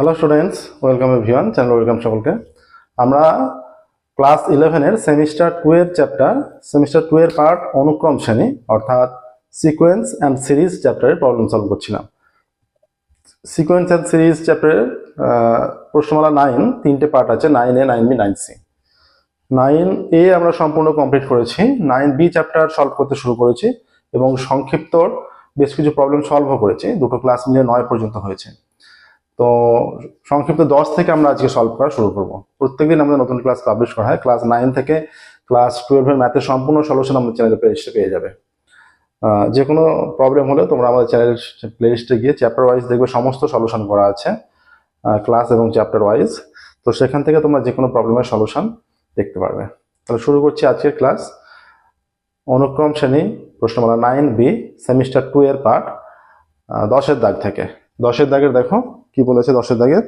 Hello students welcome everyone channel welcome সকলকে। আমরা class ইলেভেনের সেমিস্টার টু এর চ্যাপ্টার সেমিস্টার টু এর পার্ট অনুক্রম শ্রেণি, অর্থাৎ সিকোয়েন্স অ্যান্ড সিরিজ চ্যাপ্টারের প্রবলেম সলভ করছিলাম। সিকোয়েন্স অ্যান্ড সিরিজ চ্যাপ্টারের প্রশ্নমালা নাইন তিনটে পার্ট আছে nine A nine B nine C nine A আমরা সম্পূর্ণ কমপ্লিট করেছি। নাইন বি চ্যাপ্টার সলভ করতে শুরু করেছি এবং সংক্ষিপ্ত বেশ কিছু প্রবলেম সলভও করেছি। দুটো ক্লাস মিলে নয় পর্যন্ত হয়েছে। তো সংক্ষিপ্ত দশ থেকে আমরা আজকে সলভ করা শুরু করব। প্রত্যেকদিন আমাদের নতুন ক্লাস পাবলিশ করা হয়। ক্লাস নাইন থেকে ক্লাস টুয়েলভের ম্যাথের সম্পূর্ণ সলিউশন আমাদের চ্যানেলে প্লেলিস্টে পেয়ে যাবে। যে কোনো প্রবলেম হলে তোমরা আমাদের চ্যানেল প্লেলিস্টে গিয়ে চ্যাপ্টার ওয়াইজ দেখবে সমস্ত সলিউশন করা আছে ক্লাস এবং চ্যাপ্টার ওয়াইজ তো সেখান থেকে তোমরা যে কোনো প্রবলেমের সলিউশন দেখতে পারবে। তাহলে শুরু করছি আজকের ক্লাস অনুক্রম শ্রেণি, প্রশ্নমালা নাইন বি সেমিস্টার টু এর পার্ট দশের দাগ থেকে। দশের দাগের দেখো কি বলেছে দশের দাগের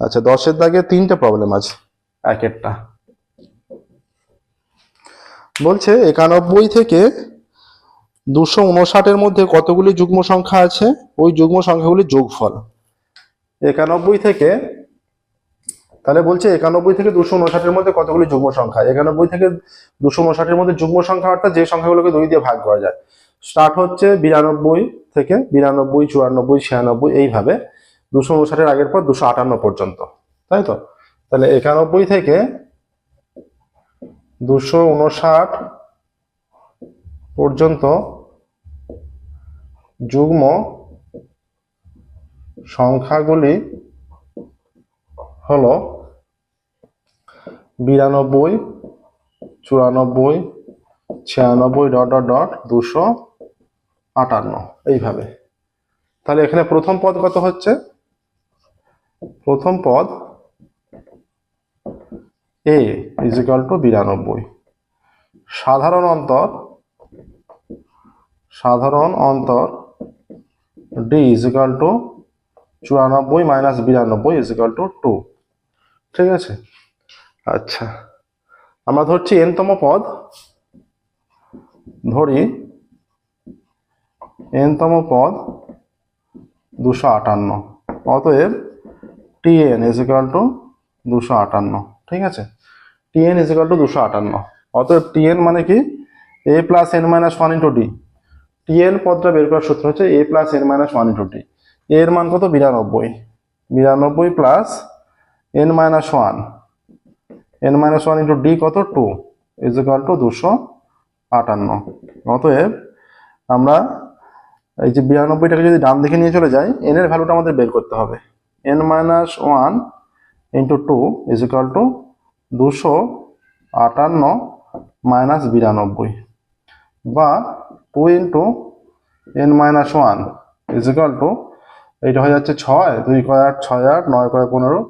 আচ্ছা দশের দাগে তিনটা প্রবলেম আছে। এক একটা বলছে একানব্বই থেকে দুশো উনষাটের মধ্যে কতগুলি যুগ্ম সংখ্যা আছে? ওই যুগ্ম সংখ্যাগুলি যোগফল। একানব্বই থেকে তাহলে বলছে একানব্বই থেকে দুশো উনষাটের মধ্যে কতগুলি যুগ্ম সংখ্যা? একানব্বই থেকে দুশো উনষাটের মধ্যে যুগ্ম সংখ্যা অর্থাৎ যে সংখ্যাগুলোকে দুই দিয়ে ভাগ করা যায়। স্টার্ট হচ্ছে বিরানব্বই থেকে বিরানব্বই চুরানব্বই ছিয়ানব্বই এইভাবে। দুশো উনষাটের আগের পর দুশো আটান্ন পর্যন্ত। তাই তো? তাহলে একানব্বই থেকে দুশো উনষাট পর্যন্ত যুগ্ম সংখ্যাগুলি হলো বিরানব্বই, চুরানব্বই, ছিয়ানব্বই ডট ডট ডট দুশো আটান্ন। এইভাবে। তাহলে এখানে প্রথম পদ কত হচ্ছে? প্রথম পদ এ ইজিক্যাল টু বিরানব্বই। সাধারণ অন্তর সাধারণ অন্তর ডি ইজিক্যাল টু চুরানব্বই মাইনাস বিরানব্বই ইজিক্যাল টু টু ঠিক আছে? আচ্ছা আমরা ধরছি এনতম পদ। ধরি এনতম পদ দুশো আটান্ন। অতএব টি এন ইজিক্যাল টু দুশো আটান্ন, ঠিক আছে? টি এন ইজিক্যাল টু দুশো আটান্ন। অতএব টি এন মানে কি? A plus N minus one into D T N পদটা বের করার সূত্র হচ্ছে A plus N minus one into D এর মান কত? বিরানব্বই। বিরানব্বই plus N minus one N minus one into D কত? টু ইজিক্যাল টু দুশো আটান্ন। অতএব আমরা এই যে বিরানব্বইটাকে যদি ডান দিকে নিয়ে চলে যাই এন এর ভ্যালুটা আমাদের বের করতে হবে। N minus one into two equal to দুশো আটান্ন মাইনাস বিরানব্বই। বা two into N minus one equal to এইটা হয়ে যাচ্ছে ছয়, দুই কয় আট, ছয় আট, নয় কয় পনেরো,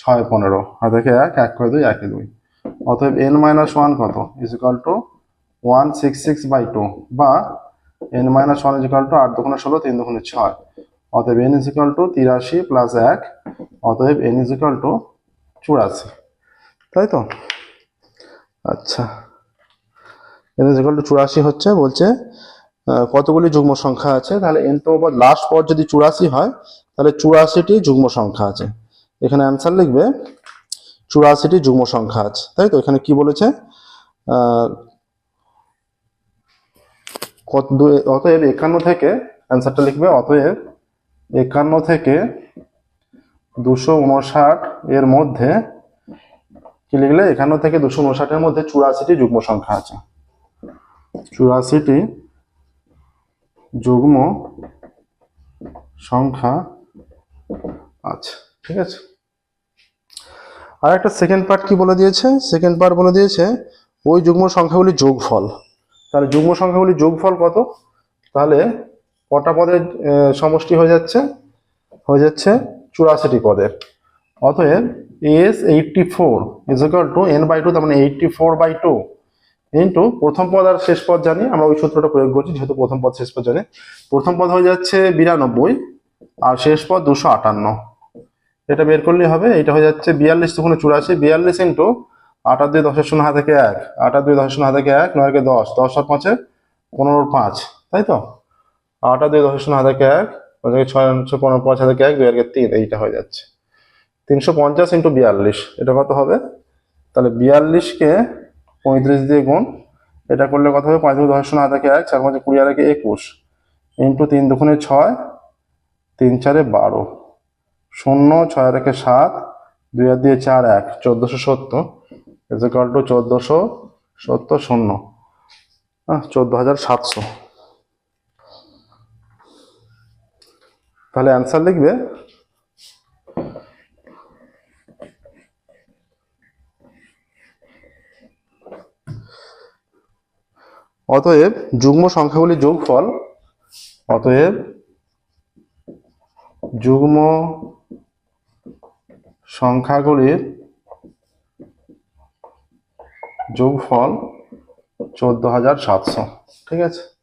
ছয় পনেরো। আর দেখে এক এক কয় দুই একে দুই। অতএব এন মাইনাস ওয়ান কত? Is equal to one six six by two বা n minus one is equal to আট দুগুণে ষোলো, তিন দুগুণে ছয়। অতএব এন ইজিক্যাল টু তিরাশি প্লাস এক, অতএব এন ইজিক্যাল টু চুরাশি। তাই তো? আচ্ছা। এন ইজিক্যাল টু চুরাশি হচ্ছে, বলছে কতগুলি যুগ্ম সংখ্যা আছে? তাহলে এন তো লাস্ট পদ যদি চুরাশি হয়, তাহলে চুরাশিটি যুগ্ম সংখ্যা আছে। এখানে অ্যান্সার লিখবে, চুরাশিটি যুগ্ম সংখ্যা আছে। তাই তো? এখানে কি বলেছে? কত অতএব একান্ন থেকে অ্যান্সারটা লিখবে, অতএব একান্ন থেকে দুশো উনষাট এর মধ্যে, কি লিখলে? একান্ন থেকে দুশো উনষাটের মধ্যে চুরাশিটি যুগ্ম সংখ্যা আছে। চুরাশিটি যুগ্ম সংখ্যা আছে, ঠিক আছে? আর একটা সেকেন্ড পার্ট কি বলে দিয়েছে? সেকেন্ড পার্ট বলে দিয়েছে, ওই যুগ্ম সংখ্যাগুলি যোগফল। তাহলে যুগ্ম সংখ্যাগুলির যোগফল কত? তাহলে কটা পদের সমষ্টি হয়ে যাচ্ছে? হয়ে যাচ্ছে চুরাশিটি পদের। অতএব S eighty four is equal to n by two তার মানে eighty four by two into প্রথম পদ আর শেষ পদ জানি, আমরা ওই সূত্রটা প্রয়োগ করছি, যেহেতু প্রথম পদ, শেষ পদ জানি। প্রথম পদ হয়ে যাচ্ছে বিরানব্বই আর শেষ পদ দুশো আটান্ন। এটা বের করলে হবে এটা হয়ে যাচ্ছে বিয়াল্লিশ তখন চুরাশি, বিয়াল্লিশ ইন্টু আটার দুই দশের শূন্য হাত থেকে এক? আটার দুই দশের শূন্য হাত থেকে এক? নয়কে দশ দশ আর পাঁচে পনেরোর পাঁচ, তাই তো? আটা দুই দশের শূন্য হাত থেকে এক, ওই জায়গায় ছয় পনেরো, পাঁচ হাতে এক, দুই আর তিন, এইটা হয়ে যাচ্ছে। তিনশো পঞ্চাশ ইন্টু বিয়াল্লিশ, এটা কত হবে? তাহলে বিয়াল্লিশকে পঁয়ত্রিশ দিয়ে গুণ, এটা করলে কত হবে? পঁয়ত্রিশ দশ শূন্য হাত থেকে এক, চার পাঁচে কুড়ি একে একুশ ইন্টু তিন দুখুনে ছয়, তিন চারে বারো, শূন্য ছয় রেখে সাত, দুই আর দিয়ে চার এক, চোদ্দোশো সত্তর ইজিকাল টু চোদ্দোশো সত্তর শূন্য হ্যাঁ চোদ্দ হাজার সাতশো। তাহলে অ্যান্সার লিখবে? অতএব যুগ্ম সংখ্যাগুলির যোগফল, অতএব যুগ্ম সংখ্যাগুলির যোগফল চোদ্দ হাজার সাতশো। ঠিক আছে?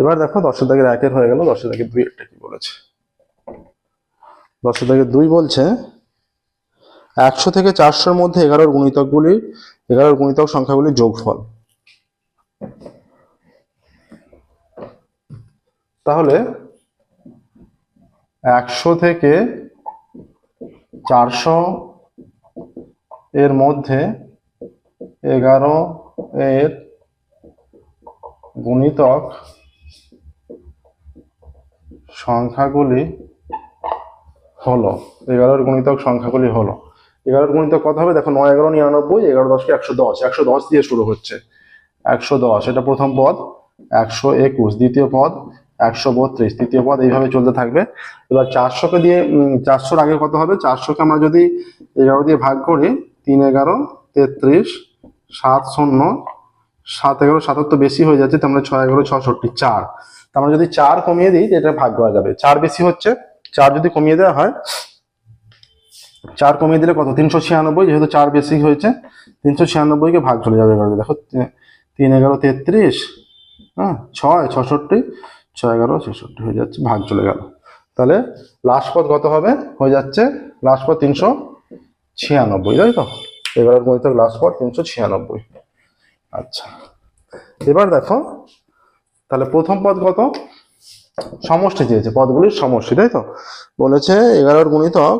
এবার দেখো দশের দাগের একের হয়ে গেল দশের দাগের দুই একটা কি বলেছে? দশের দাগের দুই বলছে, একশো থেকে চারশোর মধ্যে এগারোর গুণিতকগুলি, এগারোর গুণিতক সংখ্যাগুলির যোগফল। তাহলে একশো থেকে চারশো এর মধ্যে এগারো এর গুণিতক সংখ্যাগুলি হলো। এগারোর গুণিতক সংখ্যাগুলি হলো। এগারোর গুণিতক কত হবে? দেখো নয়, এগারো, নিরানব্বই, এগারো, দশকে একশো দশ। একশো দশ দিয়ে শুরু হচ্ছে। একশো দশ, এটা প্রথম পদ। একশো একুশ, দ্বিতীয় পদ। একশো বত্রিশ, তৃতীয় পদ। এইভাবে চলতে থাকবে। এবার চারশোকে দিয়ে চারশোর আগে কত হবে? চারশোকে আমরা যদি এগারো দিয়ে ভাগ করি, তিন, এগারো, তেত্রিশ, সাত, শূন্য, সাত, এগারো সাতাত্তর বেশি হয়ে যাচ্ছে, তার মানে ছয়, এগারো, ছষট্টি, চার। তার মানে যদি চার কমিয়ে দিই, এটা ভাগ করা যাবে। চার বেশি হচ্ছে, চার যদি কমিয়ে দেওয়া হয়, চার কমিয়ে দিলে কত? তিনশো ছিয়ানব্বই, যেহেতু চার বেশি হয়েছে, তিনশো ছিয়ানব্বইকে ভাগ চলে যাবে এগারো। দেখো, তিন এগারো তেত্রিশ হ্যাঁ ছয়, ছষট্টি, ছয় এগারো, ছেষট্টি হয়ে যাচ্ছে, ভাগ চলে গেল। তাহলে লাস্ট পথ কত হবে? হয়ে যাচ্ছে লাস্ট পদ তিনশো ছিয়ানব্বই, তাই তো? এগারোর মধ্যে লাস্ট পদ তিনশো ছিয়ানব্বই। আচ্ছা। এবার দেখো তাহলে প্রথম পদ কত? সমষ্টি চেয়েছে, পদগুলির সমষ্টি, তাই তো? বলেছে এগারোর গুণিতক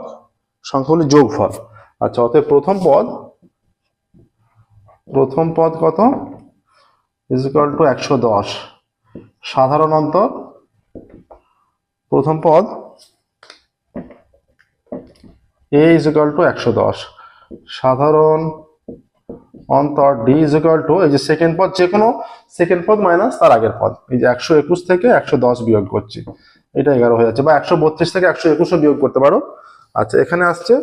সংখ্যাগুলির যোগফল। আচ্ছা অতএব প্রথম পদ প্রথম পদ কত? ইজ ইকুয়াল টু একশো দশ। সাধারণ অন্তর, প্রথম পদ এ ইজ ইকুয়াল টু একশো দশ। সাধারণ অন্তর ডি ইজ ইকুয়াল টু এই যে সেকেন্ড পদ যে কোনো সেকেন্ড পদ মাইনাস তার আগের পদ। এই যে একশো একুশ থেকে একশো দশ বিয়োগ করছি। এটা এগারো হয়ে যাচ্ছে। বা একশো বত্রিশ থেকে একশো একুশও বিয়োগ করতে পারো। আচ্ছা এখানে আসছে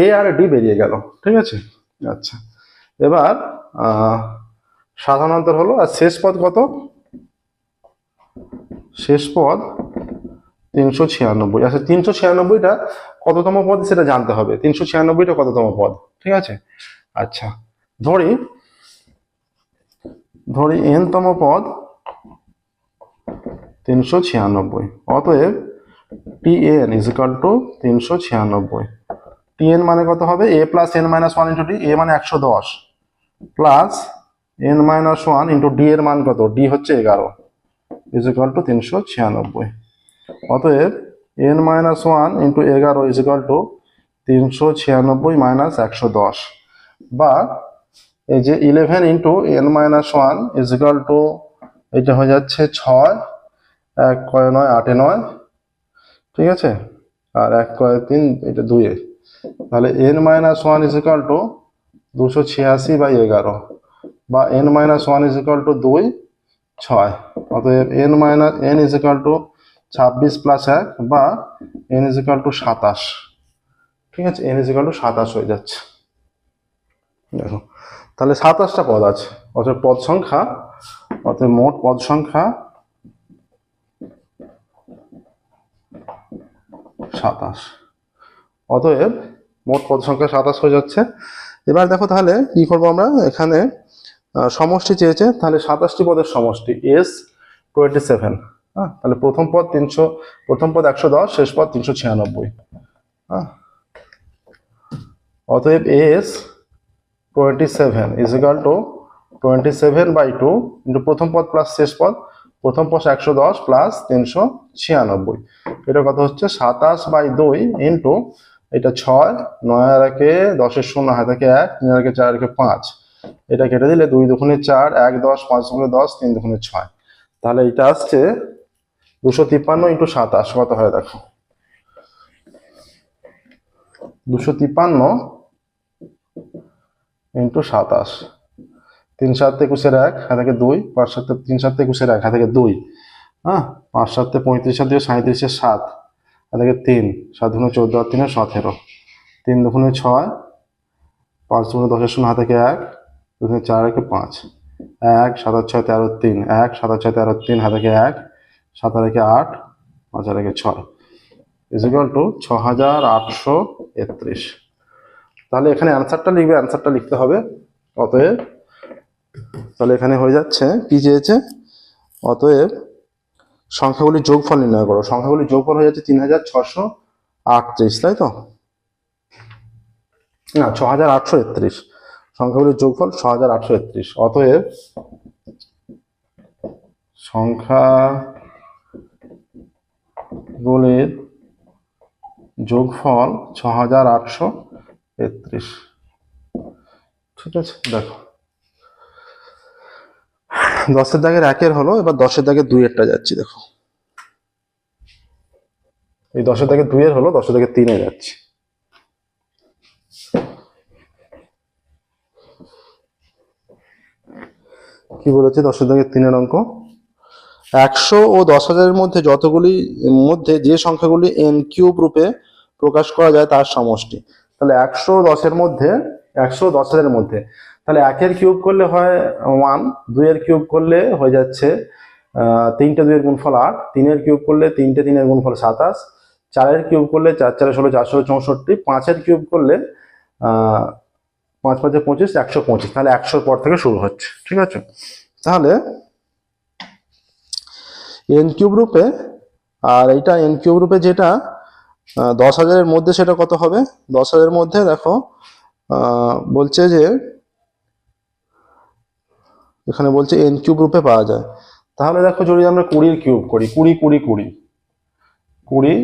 এ আর ডি বেরিয়ে গেল। ঠিক আছে? আচ্ছা। এবার আহ, সাধারণ অন্তর হলো আর শেষ পদ কত? শেষ পদ তিনশো ছিয়ানব্বই। আচ্ছা তিনশো ছিয়ানব্বইটা কততম পদ সেটা জানতে হবে। তিনশো ছিয়ানব্বইটা কততম পদ? ঠিক আছে? আচ্ছা। ধরি ধরি এন তম পদ তিনশো ছিয়ানব্বই। অতএব T n is equal to তিনশো ছিয়ানব্বই। টি এন মানে কত হবে? A plus n minus one into d a মানে একশো দশ। Plus n minus one into d এর মান কত? ডি হচ্ছে এগারো। ইজ ইকাল টু তিনশো ছিয়ানব্বই। অতএব এন মাইনাস ওয়ান ইন্টু এগারো ইজ ইকাল টু তিনশো ছিয়ানব্বই মাইনাস একশো দশ। বা এই যে eleven into n minus one is equal to এটা হয়ে যাচ্ছে ছয়, এক কয় নয়, আটে নয়, ঠিক আছে? আর এক কয় তিন, এটা দুয়ে। তাহলে n minus one is equal to দুশো ছিয়াশি বাই এগারো বা n minus one is equal to দুই, ছয়। অতএব n minus n is equal to ছাব্বিশ প্লাস এক বা এন ইজ ইকাল টু সাতাশ। ঠিক আছে? এন ইজ ইকাল টু সাতাশ হয়ে যাচ্ছে। দেখো তাহলে সাতাশটা পদ আছে। অতএব পদ সংখ্যা অতএব মোট পদ সংখ্যা সাতাশ। অতএব মোট পদ সংখ্যা সাতাশ হয়ে যাচ্ছে। এবার দেখো তাহলে কি করব আমরা? এখানে সমষ্টি চেয়েছে, তাহলে সাতাশটি পদের সমষ্টি এস টোয়েন্টি সেভেন হ্যাঁ তাহলে প্রথম পদ তিনশো, প্রথম পদ একশো দশ, শেষ পদ তিনশো ছিয়ানব্বই। হ্যাঁ অতএব S twenty seven is equal to twenty seven by two into প্রথম পদ প্লাস শেষ পদ, প্রথম পশ একশো দশ প্লাস তিনশো ছিয়ানব্বই। এটা কত হচ্ছে? সাতাশ বাই দুই ইন্টু এটা ছয়, নয় আর একে দশের শূন্য হাতে থেকে এক তিন আর একে চার, একে পাঁচ। এটা কেটে দিলে দুই দুগুণে চার, এক, দশ, পাঁচ দুগুণে দশ, তিন দুগুণে ছয়। তাহলে এটা আসছে দুশো তিপ্পান্ন ইন্টু সাতাশ, কত হয় দেখো? দুশো তিপ্পান্ন ইন্টু সাতাশ। তিন সাত একুশের এক হাতে দুই, পাঁচ সাত তিন সাত একুশের এক হাতে দুই। হ্যাঁ? পাঁচ সাতে পঁয়ত্রিশ, সাত দিয়ে সাঁত্রিশের সাত হাতে থেকে তিন, সাত দুগুণে চোদ্দ আর তিনে সতেরো। তিন দুগুণে ছয়, পাঁচ দুগুণে দশের শূন্য হাতে এক দুগুণে চার একে পাঁচ। এক, সাত আর ছয়, তেরো তিন। এক, সাত আর ছয়, তেরো তিন হাতে এক সাত আর একে আট, পাঁচ আর একে ছয়। ইজিক্যাল টু ছ হাজার আটশো একত্রিশ। তাহলে এখানে অ্যান্সারটা লিখবে অ্যান্সারটা লিখতে হবে। অতএব, তাহলে এখানে হয়ে যাচ্ছে, কি চেয়েছে? অতএব, সংখ্যাগুলির যোগফল নির্ণয় করো। সংখ্যাগুলির যোগফল হয়ে যাচ্ছে তিন হাজার ছশো আটত্রিশ, তাই তো? না ছ হাজার আটশো একত্রিশ। সংখ্যাগুলির যোগফল ছ হাজার আটশো একত্রিশ। অতএব, সংখ্যাগুলির যোগফল ছ হাজার আটশো একত্রিশ। ঠিক আছে, দেখো। দশের দাগের একের হলো, এবার দশের দাগের দুইয়েরটা যাচ্ছি, দেখো। এই দশের দাগের দুইয়ের হলো, দশের দাগের তিনে যাচ্ছি। কি বলেছে দশের দাগের তিনের অঙ্ক? একশো ও দশ হাজারের মধ্যে যতগুলি, মধ্যে যে সংখ্যাগুলি এন কিউব রূপে প্রকাশ করা যায় তার সমষ্টি। তাহলে একশো দশের মধ্যে, একশো দশ হাজারের মধ্যে। তাহলে একের কিউব করলে হয় ওয়ান, দুইয়ের কিউব করলে হয়ে যাচ্ছে তিনটে দুইয়ের গুণফল আট, তিনের কিউব করলে তিনটে তিনের গুণফল সাতাশ, চারের কিউব করলে চার, চারে ষোলো, চারশো চৌষট্টি, পাঁচের কিউব করলে পাঁচ, পাঁচে পঁচিশ, একশো পঁচিশ। তাহলে একশোর পর থেকে শুরু হচ্ছে, ঠিক আছে? তাহলে এন কিউব রূপে, আর এইটা এন কিউব রূপে যেটা দশ হাজারের মধ্যে সেটা কত হবে? দশ হাজারের মধ্যে দেখো বলছে যে, এখানে বলছে এন কিউব রূপে পাওয়া যায়। তাহলে দেখো যদি আমরা কুড়ির কিউব করি, কুড়ি কুড়ি কুড়ি। কুড়ি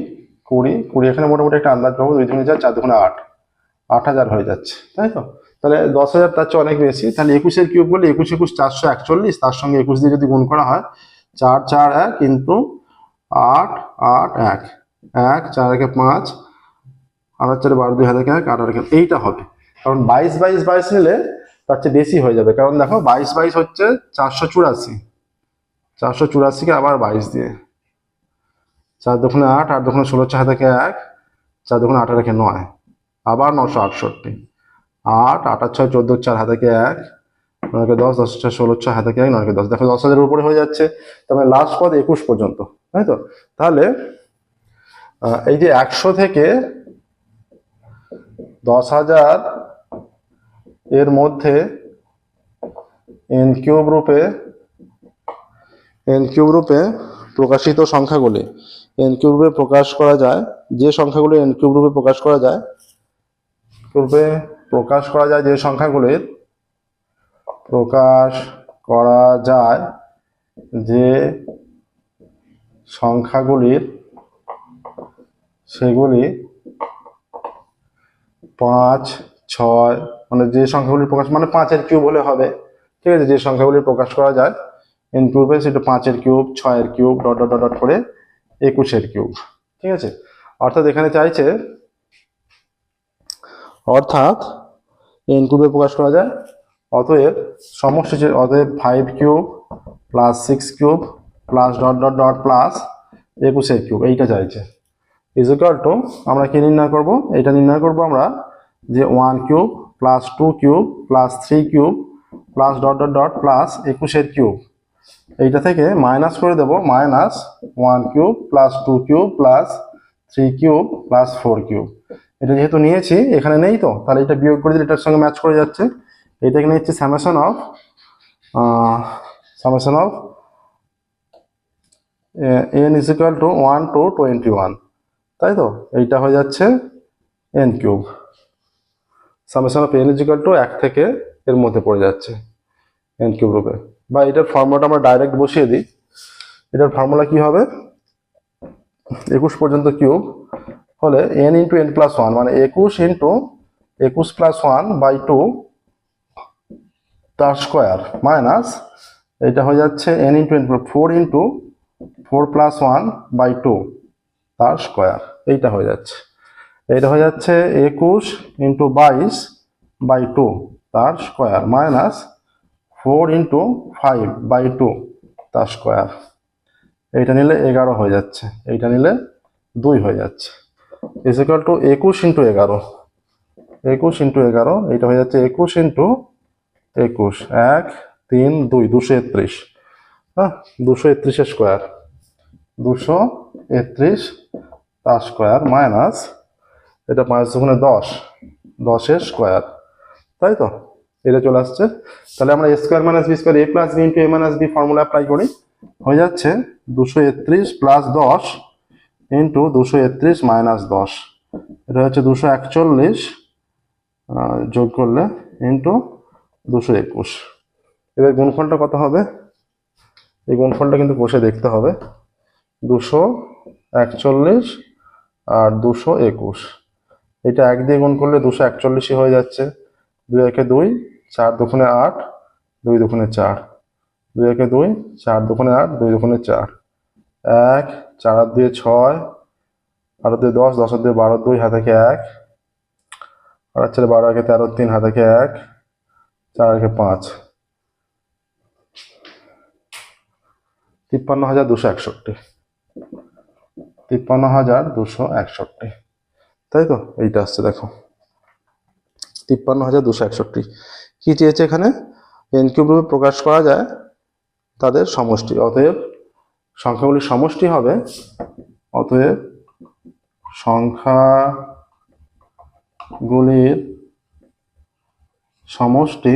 কুড়ি কুড়ি, এখানে মোটামুটি একটা আন্দাজ পাবো, দুই দুগুণে চার চার দুগুণে আট। আট হাজার হয়ে যাচ্ছে, তাই তো? তাহলে দশ হাজার তার চেয়ে অনেক বেশি। তাহলে একুশের কিউব করলে একুশ একুশ, চারশো একচল্লিশ, তার সঙ্গে একুশ দিয়ে যদি গুণ করা হয়, চার চার, এক কিন্তু আট আট, এক। এক, চার একে পাঁচ, আর চারে বারো দুই হাজার এক একে এইটা হবে। কারণ বাইশ বাইশ বাইশ নিলে তার চেয়ে বেশি হয়ে যাবে। কারণ দেখো বাইশ বাইশ হচ্ছে চারশো চুরাশি। চারশো চুরাশিকে আবার বাইশ দিয়ে। চার দোকানে আট আট দোকানে ষোলো, চার থেকে এক চার দোকানে আট রেখে নয়। আবার নশো আটষট্টি। আট আট ছয়, চোদ্দ, চার হাতে এক নয়কে দশ দশ, ছয়, ষোলো ছয় হাতে এক নয়কে দশ। দেখো দশ হাজারের উপরে হয়ে যাচ্ছে। তারপরে লাস্ট পদ একুশ পর্যন্ত। তাই তো? তাহলে এই যে একশো থেকে দশ হাজার এর মধ্যে এন কিউব রূপে এন কিউব রূপে প্রকাশিত সংখ্যাগুলি। এন কিউব রূপে প্রকাশ করা যায়, যে সংখ্যাগুলি এন কিউব রূপে প্রকাশ করা যায়, রূপে প্রকাশ করা যায় যে সংখ্যাগুলির প্রকাশ করা যায় যে সংখ্যাগুলির সেগুলি পাঁচ, ছয় মানে যে সংখ্যাগুলি প্রকাশ মানে পাঁচের কিউব হলে হবে। ঠিক আছে? যে সংখ্যাগুলি প্রকাশ করা যায় এন কিউবে সেটা পাঁচের কিউব ছয়ের কিউব ডট ডট ডট করে একুশের কিউব ঠিক আছে? অর্থাৎ এখানে চাইছে, অর্থাৎ এন কিউবে প্রকাশ করা যায়, অতএব সমস্ত অতএব five cube plus six cube plus dot dot dot plus একুশের কিউব এইটা চাইছে। ইজ ইকুয়াল টু আমরা কি নির্ণয় করব? এটা নির্ণয় করব আমরা যে one cube plus two cube plus three cube plus dot dot dot plus একুশের কিউব এইটা থেকে মাইনাস করে দেব minus one cube plus two cube plus three cube plus four cube এটা যেহেতু নিয়েছি, এখানে নেই তো, তাহলে এটা বিয়োগ করে দিলে এটার সঙ্গে ম্যাচ করে যাচ্ছে। এটা এখানে হচ্ছে summation of summation of n is equal to one to twenty one তাই তো? এইটা হয়ে যাচ্ছে n cube. Summation of n is equal to এক থেকে এর মধ্যে পড়ে যাচ্ছে এন কিউব রূপে। বা এটার ফর্মুলাটা আমরা ডাইরেক্ট বসিয়ে দিই। এটার ফর্মুলা কি হবে? একুশ পর্যন্ত কিউব হলে n into n plus one মানে একুশ ইন্টু একুশ প্লাস ওয়ান বাই টু তার স্কোয়ার মাইনাস এটা হয়ে যাচ্ছে n into n four into four plus one by two তার স্কোয়ার। এইটা হয়ে যাচ্ছে। এটা হয়ে যাচ্ছে একুশ ইন্টু বাইশ বাই টু, তার square minus four into five by two, তার স্কোয়ার। এইটা নিলে এগারো হয়ে যাচ্ছে। এইটা নিলে দুই হয়ে যাচ্ছে। ইজিক্যাল টু একুশ ইন্টু এগারো। একুশ ইন্টু এগারো, এইটা হয়ে যাচ্ছে একুশ ইন্টু একুশ। এক, তিন, দুই, দুশো একত্রিশ। হ্যাঁ দুশো একত্রিশের স্কোয়ার। দুশো একত্রিশ তার স্কোয়ার মাইনাস, এটা পাঁচ দুগুণে দশ, দশের স্কোয়ার, তাই তো? এটা চলে আসছে। তাহলে আমরা square minus b square, a plus b into a minus b formula apply করি। হয়ে যাচ্ছে দুশো একত্রিশ প্লাস দশ ইন্টু দুশো একত্রিশ মাইনাস দশ। এটা হচ্ছে দুশো একচল্লিশ যোগ করলে ইন্টু দুশো একুশ। এবার গুণফলটা কত হবে? এই গুণফলটা কিন্তু বসে দেখতে হবে। দুশো একচল্লিশ আর দুশো একুশ। এটা এক দিয়ে গুণ করলে দুশো একচল্লিশই হয়ে যাচ্ছে। দুই একে দুই, চার দুগুণে আট, দুই দুগুণে চার। দুই একে দুই, চার দুগুণে আট, দুই দুগুণে চার। এক, চার আর দুয়ে ছয় আর দুই দশ দশ আর বারো, দুই হাতে এক আর হচ্ছে বারো একে তেরো, তিন হাতে এক। চার একে পাঁচ। তিপ্পান্ন হাজার দুশো একষট্টি। তিপ্পান্ন হাজার দুশো একষট্টি। তাই তো? এইটা আসছে, দেখো। তিপ্পান্ন হাজার দুশো একষট্টি। কি চেয়েছে এখানে? এন কিউব প্রকাশ করা যায় তাদের সমষ্টি। অতএব সংখ্যাগুলির সমষ্টি হবে। অতএব সংখ্যাগুলির সমষ্টি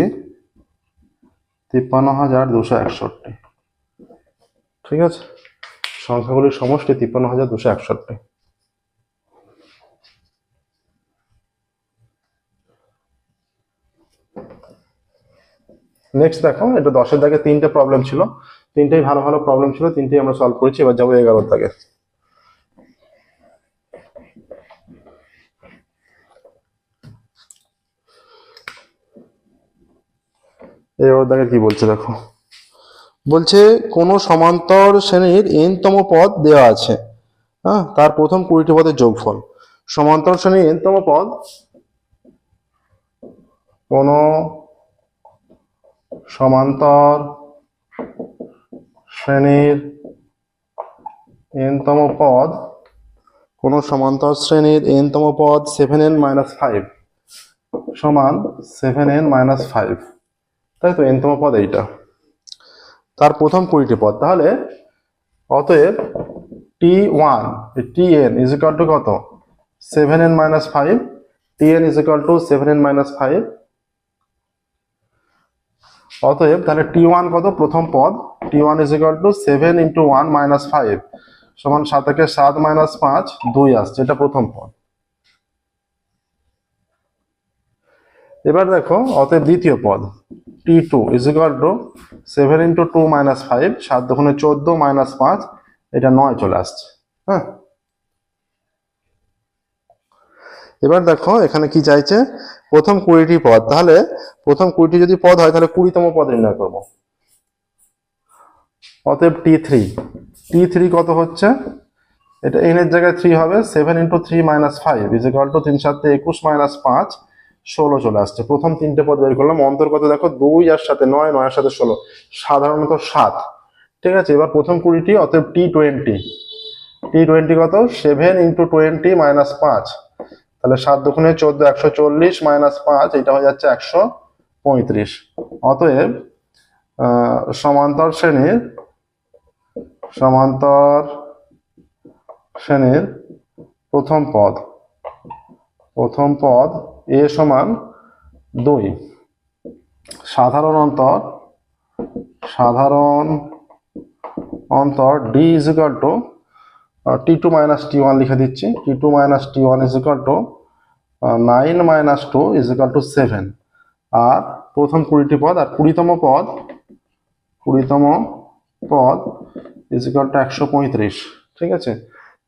তিপ্পান্ন হাজার দুশো একষট্টি। ঠিক আছে? সংখ্যাগুলির সমষ্টি তিপ্পান্ন হাজার দুশো একষট্টি। নেক্সট দেখো এটা দশের দাগে তিনটে প্রবলেম ছিল। তিনটেই ভালো ভালো প্রবলেম ছিল, তিনটেই আমরা সলভ করেছি, এবার যাব এগারোর দাগে। এগারোর দাগে কি বলছে দেখো? বলছে, কোনো সমান্তর শ্রেণির এনতম পদ দেওয়া আছে। হ্যাঁ তার প্রথম কুড়িটি পদের যোগফল। সমান্তর শ্রেণির এনতম পদ কোনো সমান্তর শ্রেণির এনতম পদ, কোন সমান্তর শ্রেণির এনতম পদ সেভেন এন মাইনাস ফাইভ সমান সেভেন এন মাইনাস ফাইভ তাই তো এনতম পদ এইটা। তার প্রথম কুড়িটি পদ। তাহলে অতএব T one T n is equal to কত? Seven n minus five T n is equal to seven n minus five অতএব তাহলে টি ওয়ান কত? প্রথম পদ। T one is equal to seven into one minus five সমান সাত থেকে সাত মাইনাস পাঁচ, দুই আসছে, এটা প্রথম পদ। এবার দেখো, অতএব দ্বিতীয় পদ T two is equal to seven into two minus five সাত দোকানে চোদ্দ মাইনাস পাঁচ, এটা নয় চলে আসছে হ্যাঁ? এবার দেখো, এখানে কি চাইছে? প্রথম কুড়িটি পদ, তাহলে প্রথম কুড়িটি যদি পদ হয়, তাহলে কুড়িতম পদ নির্ণয় করব। অতএব টি থ্রি টি থ্রি কত হচ্ছে? এটা এনের জায়গায় থ্রি হবে seven into three minus five is equal to তিন সাথে একুশ মাইনাস পাঁচ ষোলো চলে আসছে। প্রথম তিনটে পদ বের করলাম। অন্তর্গত দেখো দুই আর সাথে নয় নয়ের সাথে ষোলো। সাধারণত সাত। ঠিক আছে? এবার প্রথম কুড়িটি, অতএব টি টোয়েন্টি। টি টোয়েন্টি কত? সেভেন ইন্টু টোয়েন্টি মাইনাস পাঁচ। তাহলে সাত দুগুণে চোদ্দ, একশো চল্লিশ মাইনাস পাঁচ, এটা হয়ে যাচ্ছে একশো পঁয়ত্রিশ। অতএব সমান্তর শ্রেণির সমান্তর শ্রেণির প্রথম পদ প্রথম পদ এ সমান দুই। সাধারণ অন্তর সাধারণ অন্তর d is equal to T two minus T one লিখে দিচ্ছি। T two minus T one is equal to nine minus two is equal to seven আর প্রথম কুড়িটি পদ, আর কুড়িতম পদ কুড়িতম পদ ইজিকাল টু একশো পঁয়ত্রিশ। ঠিক আছে?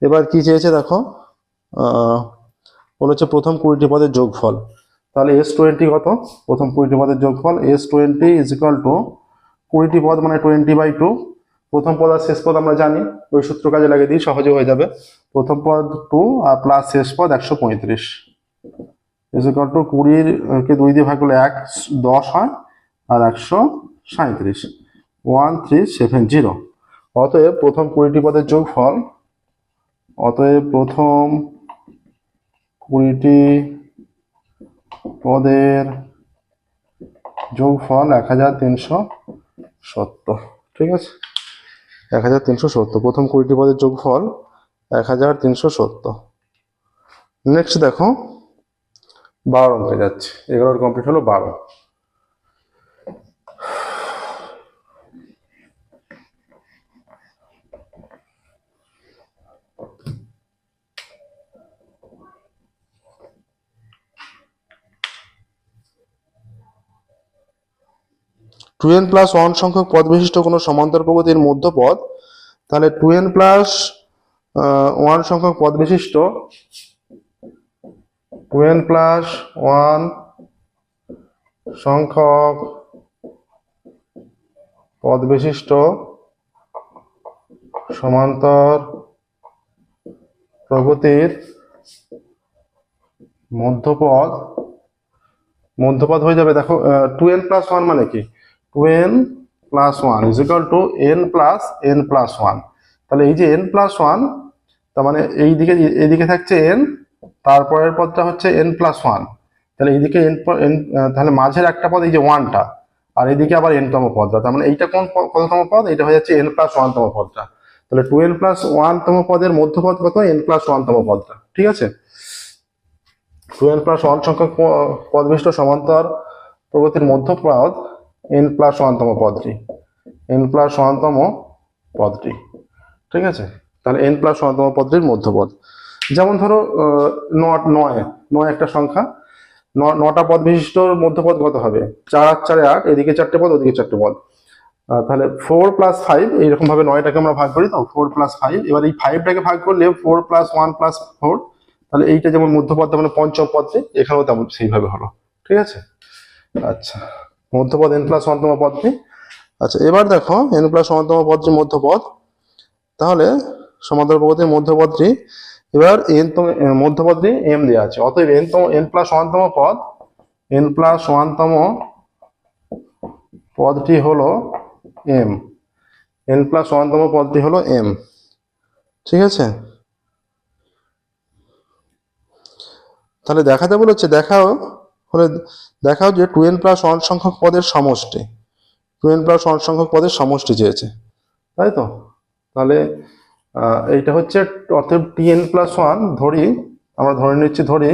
এবার কি চেয়েছে দেখো? আহ, হচ্ছে প্রথম কুড়িটি পদের যোগফল। তাহলে এস টোয়েন্টি কত? প্রথম কুড়িটি পদের যোগফল এস টোয়েন্টি ইজিকাল টু কুড়িটি পদ মানে টোয়েন্টি বাই টু প্রথম পদ আর শেষ পদ আমরা জানি ওই সূত্র কাজে লাগিয়ে দিই সহজে হয়ে যাবে। প্রথম পদ টু আর প্লাস শেষ পদ একশো পঁয়ত্রিশ। ইজিকাল টু কুড়ির কে দুই দিয়ে ভাগ করলে এক দশ হয় আর একশো সাঁত্রিশ ওয়ান থ্রি সেভেন জিরো অতএব প্রথম কুড়িটি পদের যোগফল অতএব প্রথম কুড়িটি পদের যোগফল এক হাজার তিনশো সত্তর। ঠিক আছে? এক হাজার তিনশো সত্তর। প্রথম কুড়িটি পদের যোগফল এক হাজার তিনশো সত্তর। নেক্সট দেখো, বারো অঙ্কে যাচ্ছে। এগারোর কমপ্লিট হলো বারো। টু এন প্লাস ওয়ান সংখ্যক পদ বিশিষ্ট কোনো সমান্তর প্রগতির মধ্যপদ, তাহলে টু এন প্লাস ওয়ান সংখ্যক পদ বিশিষ্ট টু এন প্লাস ওয়ান সংখ্যক পদ বিশিষ্ট সমান্তর প্রগতির মধ্যপদ মধ্যপদ হয়ে যাবে, দেখো টু এন প্লাস ওয়ান মানে কি? Two n plus one is equal to n plus n plus one তাহলে এই যে এন প্লাস ওয়ান তার মানে এইদিকে এইদিকে থাকছে এন তারপরের পদটা হচ্ছে এন প্লাস ওয়ান তাহলে এইদিকে এন এন তাহলে মাঝের একটা পদ এই যে ওয়ানটা আর এদিকে আবার এনতম পদটা তার মানে এইটা কোন কততম পদ? এটা হয়ে যাচ্ছে এন প্লাস ওয়ানতম পদটা। তাহলে টু এন প্লাস ওয়ানতম পদের মধ্যপদ কত? এন প্লাস ওয়ানতম পদটা। ঠিক আছে? টু এন প্লাস ওয়ান সংখ্যক পদবিষ্ট সমান্তর প্রগতির মধ্যপদ এন প্লাস ওয়ানতম পদটি এন প্লাস ওয়ানতম পদটি ঠিক আছে? তাহলে এন প্লাস ওয়ানতম পদটির মধ্যপদ। যেমন ধরো আহ, ন- নয় নয় একটা সংখ্যা। নটা পদ বিশিষ্ট মধ্যপদ কত হবে? চার আট চারে আট এদিকে চারটে পদ ওদিকে চারটে পদ। তাহলে ফোর প্লাস ফাইভ এইরকম ভাবে নয়টাকে আমরা ভাগ করি তো? ফোর প্লাস ফাইভ এবার এই ফাইভটাকে ভাগ করলে four plus one plus four তাহলে এইটা যেমন মধ্যপদ মানে পঞ্চম পদটি এখানেও তেমন সেইভাবে হলো। ঠিক আছে? আচ্ছা। মধ্যপদ এন প্লাস ওয়ানতম পদটি। আচ্ছা এবার দেখো এন প্লাস ওয়ানতম পদটি মধ্যপদ। তাহলে সমান্তর প্রগতির মধ্যপদটি, এবার এন তম মধ্যপদটি এম দেওয়া আছে। অতএব এন তম এন প্লাস ওয়ানতম পদ এন প্লাস ওয়ানতম পদটি হলো এম এন প্লাস ওয়ানতম পদটি হলো এম ঠিক আছে? তাহলে দেখাতে বলেছে, দেখাও। হলে দেখাও যে টু এন প্লাস ওয়ান সংখ্যক পদের সমষ্টি। টু এন প্লাস ওয়ান সংখ্যক পদের সমষ্টি চেয়েছে। তাই তো? তাহলে এইটা হচ্ছে অতএব টি এন প্লাস ওয়ান ধরি, আমরা ধরে নিচ্ছি ধরি,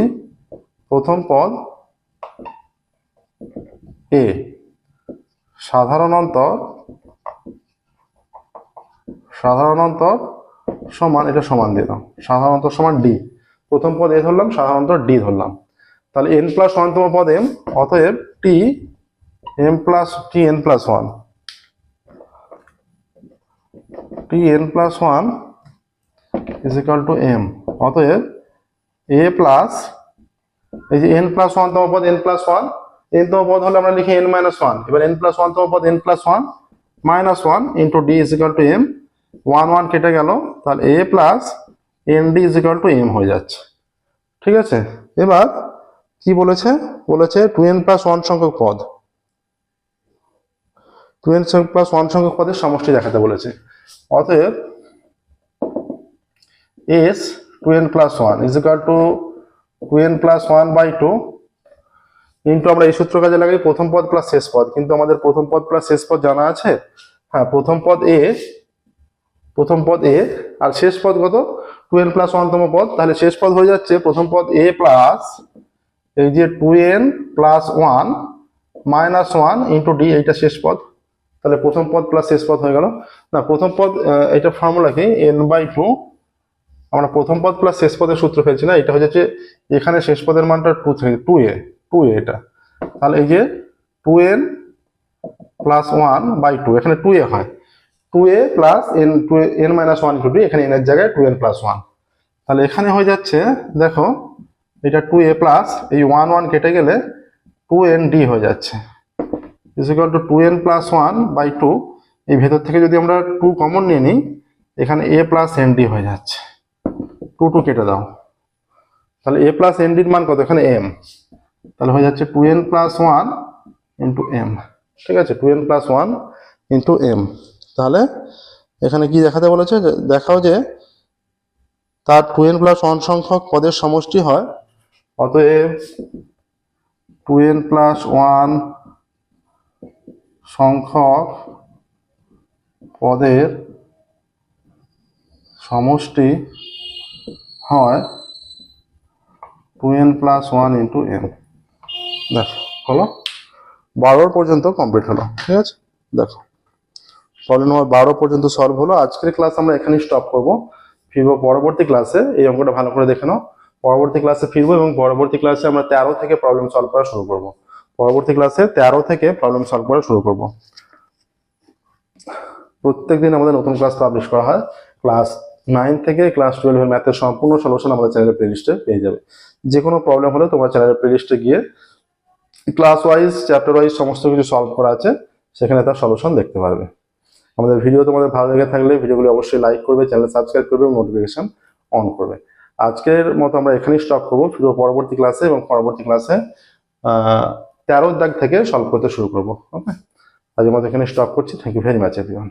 প্রথম পদ এ। সাধারণ অন্তর সাধারণ অন্তর সমান, এটা সমান দিলাম সাধারণত সমান ডি। প্রথম পদ এ ধরলাম সাধারণত ডি ধরলাম। তাহলে এন প্লাস ওয়ান ওয়ানতম পদ এম অতএব T m plus T n plus one T n plus one is equal to m অতএব এ প্লাস এই যে এন প্লাস ওয়ান তম পদ এন প্লাস ওয়ান এন তম পদ হলে আমরা লিখি এন মাইনাস ওয়ান এবার এন প্লাস ওয়ান তম পদ n plus one minus one into d is equal to m one one কেটে গেল, তাহলে a plus n d is equal to m হয়ে যাচ্ছে। ঠিক আছে? এবার কি বলেছে? বলেছে টু এন প্লাস ওয়ান সংখ্যক পদ। টু এন প্লাস ওয়ান সংখ্যক পদের সমষ্টি দেখাতে বলেছে। অতএব S two n plus one is equal to two n plus one by two কিন্তু আমরা এই সূত্র কাজে লাগাই প্রথম পদ প্লাস শেষ পদ। কিন্তু আমাদের প্রথম পদ প্লাস শেষ পদ জানা আছে? হ্যাঁ প্রথম পদ এ প্রথম পদ এ আর শেষ পদ কত? টু এন প্লাস ওয়ানতম পদ। তাহলে শেষ পদ হয়ে যাচ্ছে প্রথম পদ এ প্লাস এই যে two n plus one minus one into d এইটা শেষ পদ। তাহলে প্রথম পদ প্লাস শেষ পদ হয়ে গেল। না, প্রথম পদ এটা ফর্মুলা কি? এন বাই টু আমরা প্রথম পদ প্লাস শেষ পদের সূত্র ফেলছি না, এটা হচ্ছে এখানে শেষ পদের মানটা টু থেকে টু এ টু এ এটা। তাহলে এই যে two n plus one by two এখানে টু এ হয়। Two a plus n two n minus one two এখানে এন এর জায়গায় টু এন প্লাস ওয়ান তাহলে এখানে হয়ে যাচ্ছে, দেখো এটা টু এ প্লাস এই ওয়ান ওয়ান কেটে গেলে টু এন ডি হয়ে যাচ্ছে। Is equal to two n plus one by two এই ভেতর থেকে যদি আমরা টু কমন নিয়ে নিই, এখানে এ প্লাস এন ডি হয়ে যাচ্ছে। টু টু কেটে দাও। তাহলে এ প্লাস এন ডির মান কত? এখানে এম তাহলে হয়ে যাচ্ছে two n plus one into m ঠিক আছে? Two n plus one into m তাহলে এখানে কি দেখাতে বলেছে? দেখাও যে তার টু এন প্লাস ওয়ান সংখ্যক পদের সমষ্টি হয় অতএব টু এন প্লাস ওয়ান সংখ্যক পদের সমষ্টি হয় two n plus one into n দেখো, হলো? বারো পর্যন্ত কমপ্লিট হলো। ঠিক আছে? দেখো প্রবলেম নম্বর বারো পর্যন্ত সলভ হলো। আজকের ক্লাস আমরা এখানেই স্টপ করব। ফিরবো পরবর্তী ক্লাসে এই অঙ্কটা ভালো করে দেখে নাও। পরবর্তী ক্লাসে ফিরবো এবং পরবর্তী ক্লাসে আমরা তেরো থেকে প্রবলেম সলভ করা শুরু করব। পরবর্তী ক্লাসে তেরো থেকে প্রবলেম সলভ করা শুরু করব। প্রত্যেক দিন আমাদের নতুন ক্লাস পাবলিশ করা হয়। ক্লাস নাইন থেকে ক্লাস টুয়েলভের ম্যাথের সম্পূর্ণ সলিউশন আমাদের চ্যানেলের প্লেলিস্টে পেয়ে যাবে। যে কোনো প্রবলেম হলে তোমার চ্যানেলের প্লেলিস্টে গিয়ে ক্লাস ওয়াইজ চ্যাপ্টার ওয়াইজ সমস্ত কিছু সলভ করা আছে। সেখানে তার সলিউশন দেখতে পারবে। আমাদের ভিডিও তোমাদের ভালো লেগে থাকলে ভিডিওগুলি অবশ্যই লাইক করবে চ্যানেল সাবস্ক্রাইব করবে নোটিফিকেশন অন করবে। আজকের মতো আমরা এখানেই স্টক করব। শুরু পরবর্তী ক্লাসে এবং পরবর্তী ক্লাসে তেরো দাগ থেকে সলভ করতে শুরু করব। ওকে আজকের মতো এখানে স্টক করছি। Thank you very much everyone